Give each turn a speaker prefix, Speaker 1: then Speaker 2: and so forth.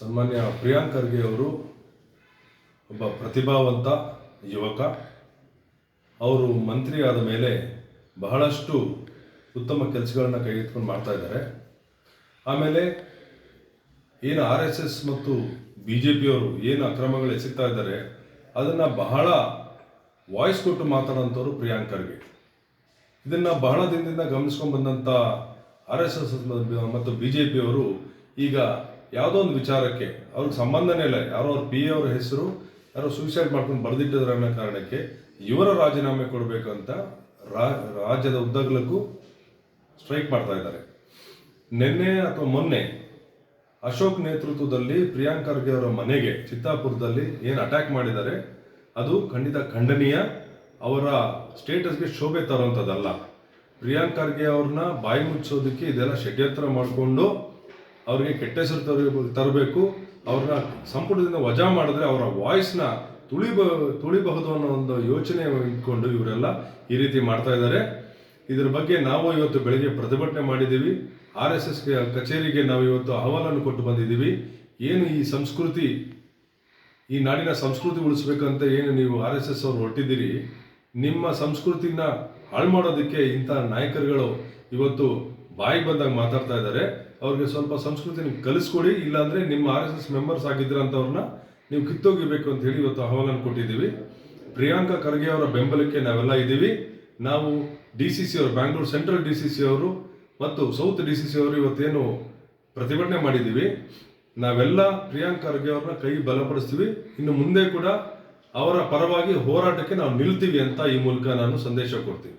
Speaker 1: ಸನ್ಮಾನ್ಯ ಪ್ರಿಯಾಂಕ್ ಖರ್ಗೆ ಅವರು ಒಬ್ಬ ಪ್ರತಿಭಾವಂತ ಯುವಕ. ಅವರು ಮಂತ್ರಿ ಆದ ಮೇಲೆ ಬಹಳಷ್ಟು ಉತ್ತಮ ಕೆಲಸಗಳನ್ನು ಕೈಗೆತ್ಕೊಂಡು ಮಾಡ್ತಾ ಇದ್ದಾರೆ. ಆಮೇಲೆ ಏನು ಆರ್ ಎಸ್ ಎಸ್ ಮತ್ತು ಬಿ ಜೆ ಪಿಯವರು ಏನು ಅಕ್ರಮಗಳು ಎಸಗ್ತಾ ಇದ್ದಾರೆ, ಅದನ್ನು ಬಹಳ ವಾಯ್ಸ್ ಕೊಟ್ಟು ಮಾತಾಡೋಂಥವ್ರು ಪ್ರಿಯಾಂಕ್ ಖರ್ಗೆ. ಇದನ್ನು ಬಹಳ ದಿನದಿಂದ ಗಮನಿಸ್ಕೊಂಡು ಬಂದಂಥ ಆರ್ ಎಸ್ ಎಸ್ ಮತ್ತು ಬಿ ಜೆ ಪಿಯವರು ಈಗ ಯಾವುದೋ ಒಂದು ವಿಚಾರಕ್ಕೆ, ಅವ್ರಿಗೆ ಸಂಬಂಧನೇ ಇಲ್ಲ. ಯಾರೋ ಅವ್ರ ಪಿ ಅವ್ರ ಹೆಸರು, ಯಾರೋ ಸೂಸೈಡ್ ಮಾಡ್ಕೊಂಡು ಬರೆದಿಟ್ಟಿದ್ರೆ ಅನ್ನೋ ಕಾರಣಕ್ಕೆ ಇವರ ರಾಜೀನಾಮೆ ಕೊಡಬೇಕಂತ ರಾಜ್ಯದ ಉದ್ದಗಲಕ್ಕೂ ಸ್ಟ್ರೈಕ್ ಮಾಡ್ತಾ ಇದ್ದಾರೆ. ನಿನ್ನೆ ಅಥವಾ ಮೊನ್ನೆ ಅಶೋಕ್ ನೇತೃತ್ವದಲ್ಲಿ ಪ್ರಿಯಾಂಕ್ ಖರ್ಗೆ ಅವರ ಮನೆಗೆ ಚಿತ್ತಾಪುರದಲ್ಲಿ ಏನು ಅಟ್ಯಾಕ್ ಮಾಡಿದ್ದಾರೆ, ಅದು ಖಂಡಿತ ಖಂಡನೀಯ. ಅವರ ಸ್ಟೇಟಸ್ಗೆ ಶೋಭೆ ತರುವಂಥದ್ದಲ್ಲ ಪ್ರಿಯಾಂಕ್ ಖರ್ಗೆ ಅವ್ರನ್ನ ಬಾಯಿ ಮುಚ್ಚೋದಕ್ಕೆ ಇದೆಲ್ಲ ಷಡ್ಯಂತ್ರ ಮಾಡಿಕೊಂಡು ಅವರಿಗೆ ಕೆಟ್ಟ ಹೆಸರು ತರಬೇಕು ತರಬೇಕು, ಅವ್ರನ್ನ ಸಂಪುಟದಿಂದ ವಜಾ ಮಾಡಿದ್ರೆ ಅವರ ವಾಯ್ಸ್ನ ತುಳಿಬ ತುಳಿಬಹುದು ಅನ್ನೋ ಒಂದು ಯೋಚನೆ ಇಟ್ಕೊಂಡು ಇವರೆಲ್ಲ ಈ ರೀತಿ ಮಾಡ್ತಾ ಇದ್ದಾರೆ. ಇದ್ರ ಬಗ್ಗೆ ನಾವು ಇವತ್ತು ಬೆಳಿಗ್ಗೆ ಪ್ರತಿಭಟನೆ ಮಾಡಿದ್ದೀವಿ. ಆರ್ ಎಸ್ ಎಸ್ ಕಚೇರಿಗೆ ನಾವು ಇವತ್ತು ಅಹವಾಲನ್ನು ಕೊಟ್ಟು ಬಂದಿದ್ದೀವಿ. ಏನು ಈ ಸಂಸ್ಕೃತಿ, ಈ ನಾಡಿನ ಸಂಸ್ಕೃತಿ ಉಳಿಸ್ಬೇಕಂತ ಏನು ನೀವು ಆರ್ ಎಸ್ ಎಸ್ ಅವ್ರು ಹೊರಟಿದ್ದೀರಿ, ನಿಮ್ಮ ಸಂಸ್ಕೃತಿನ ಹಾಳು ಮಾಡೋದಕ್ಕೆ ಇಂಥ ನಾಯಕರುಗಳು ಇವತ್ತು ಬಾಯಿಗೆ ಬಂದಾಗ ಮಾತಾಡ್ತಾ ಇದ್ದಾರೆ, ಅವ್ರಿಗೆ ಸ್ವಲ್ಪ ಸಂಸ್ಕೃತಿನ ಕಲಿಸ್ಕೊಡಿ, ಇಲ್ಲಾಂದ್ರೆ ನಿಮ್ಮ ಆರ್ ಎಸ್ ಎಸ್ ಮೆಂಬರ್ಸ್ ಆಗಿದ್ರಂಥವ್ರನ್ನ ನೀವು ಕಿತ್ತೋಗಿಬೇಕು ಅಂತ ಹೇಳಿ ಇವತ್ತು ಅಹವಾಲನ್ನು ಕೊಟ್ಟಿದ್ದೀವಿ. ಪ್ರಿಯಾಂಕಾ ಖರ್ಗೆ ಅವರ ಬೆಂಬಲಕ್ಕೆ ನಾವೆಲ್ಲ ಇದ್ದೀವಿ. ನಾವು ಡಿ ಸಿ ಸಿ ಅವರು Bangalore central D C C ಅವರು ಮತ್ತು ಸೌತ್ ಡಿ ಸಿ ಸಿ ಅವರು ಇವತ್ತೇನು ಪ್ರತಿಭಟನೆ ಮಾಡಿದ್ದೀವಿ. ನಾವೆಲ್ಲ ಪ್ರಿಯಾಂಕ್ ಖರ್ಗೆ ಅವ್ರನ್ನ ಕೈ ಬಲಪಡಿಸ್ತೀವಿ. ಇನ್ನು ಮುಂದೆ ಕೂಡ ಅವರ ಪರವಾಗಿ ಹೋರಾಟಕ್ಕೆ ನಾವು ನಿಲ್ತೀವಿ ಅಂತ ಈ ಮೂಲಕ ನಾನು ಸಂದೇಶ ಕೊಡ್ತೀನಿ.